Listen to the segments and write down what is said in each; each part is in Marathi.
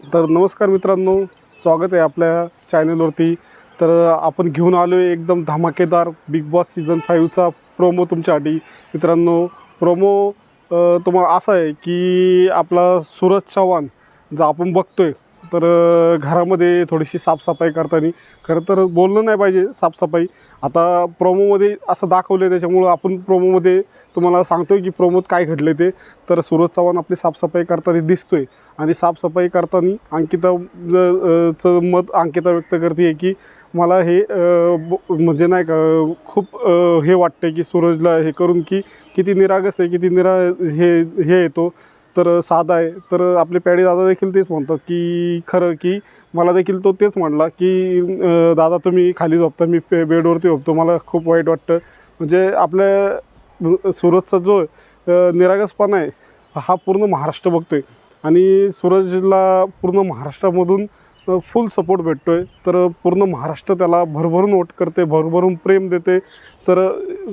तर नमस्कार मित्रांनो स्वागत आहे आपल्या चॅनलवरती. तर आपण घेऊन आलो आहे एकदम धमाकेदार बिग बॉस सीझन फाईव्हचा प्रोमो तुमच्यासाठी. मित्रांनो प्रोमो तुम्हाला असा आहे की आपला सूरज चव्हाण जर आपण बघतो आहे तर घरामध्ये थोडीशी साफसफाई करताना खरं तर बोललं नाही पाहिजे साफसफाई. आता प्रोमोमध्ये असं दाखवलं आहे त्याच्यामुळं आपण प्रोमोमध्ये तुम्हाला सांगतोय की प्रोमोत काय घडले ते. तर सूरज चव्हाण आपली साफसफाई करताना दिसतोय आणि साफसफाई करताना अंकिता चं मत अंकिता व्यक्त करते की मला हे म्हणजे नाही का खूप हे वाटतं की सूरजला हे करून की किती निरागस आहे किती निरा हे हे येतो. तर साधा आहे. तर आपले पॅडी दादा देखील तेच म्हणतात की खरं की मला देखील तो तेच म्हणला की दादा तुम्ही खाली झोपता मी पे बेडवरती झोपतो. मला खूप वाईट वाटतं. म्हणजे आपल्या सूरजचा जो निरागसपणा आहे हा पूर्ण महाराष्ट्र बघतो आहे आणि सूरजला पूर्ण महाराष्ट्रामधून फुल सपोर्ट भेटतो आहे तर पूर्ण महाराष्ट्र त्याला भरभरून वोट करते भरभरून प्रेम देते. तर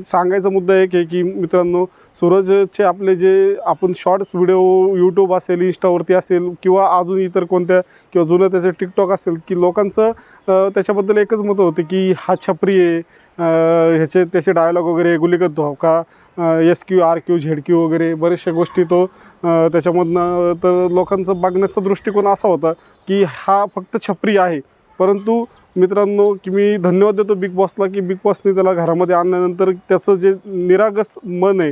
सांगायचा मुद्दा एक आहे की मित्रांनो सूरजचे आपले जे आपण शॉर्ट्स व्हिडिओ यूट्यूब असेल इंस्टावरती असेल किंवा अजून इतर कोणत्या किंवा जुनं त्याचं टिकटॉक असेल की लोकांचं त्याच्याबद्दल एकच मत होते की हा छपरी आहे. ह्याचे त्याचे डायलॉग वगैरे गुलिकत धोका हो S Q R Q Z Q वगैरे बऱ्याचशा गोष्टी तो त्याच्यामधनं तर लोकांचं बघण्याचा दृष्टिकोन असा होता की हा फक्त छपरी आहे. परंतु मित्रांनो की मी धन्यवाद देतो बिग बॉसला की बिग बॉसने त्याला घरामध्ये आणल्यानंतर त्याचं जे निरागस मन आहे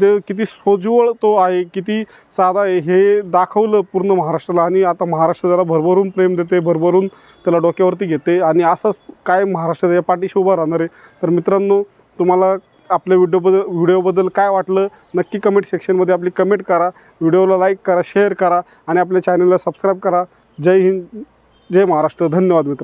जे किती सोज्वळ तो आहे किती साधा आहे हे दाखवलं पूर्ण महाराष्ट्राला आणि आता महाराष्ट्र त्याला भरभरून प्रेम देते भरभरून त्याला डोक्यावरती घेते आणि असंच काय महाराष्ट्र या पाठीशी उभा राहणार आहे. तर मित्रांनो तुम्हाला आपल्या व्हिडिओबद्दल व्हिडिओबद्दल काय वाटलं नक्की कमेंट सेक्शनमध्ये आपली कमेंट करा. व्हिडिओला लाईक करा शेअर करा आणि आपल्या चॅनलला सबस्क्राईब करा. जय हिंद जय महाराष्ट्र. धन्यवाद मित्र